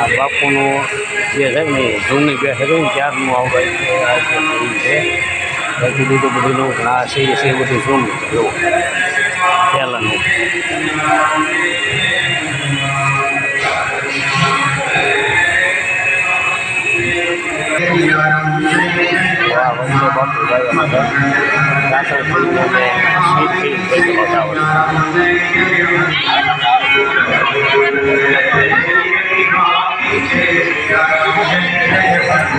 આ બાપુનું જે છે ને જૂની ને ત્યારનું આ જે છે, બાકી બીજું બધું નવું પણ આ છે, એ બધું જૂનું છે એવું પહેલાંનું. બાપુ થઈ ગયો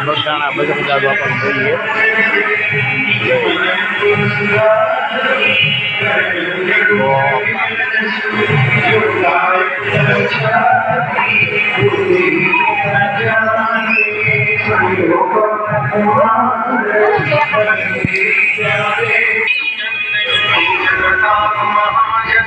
આ બધાના બજરંગ દાદુ આપણને જોઈએ.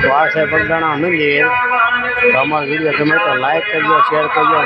તો આ બગદાણા મંદિર. તો અમારો વીડિયો ગમે તો લાઈક કરજો શેર કરજો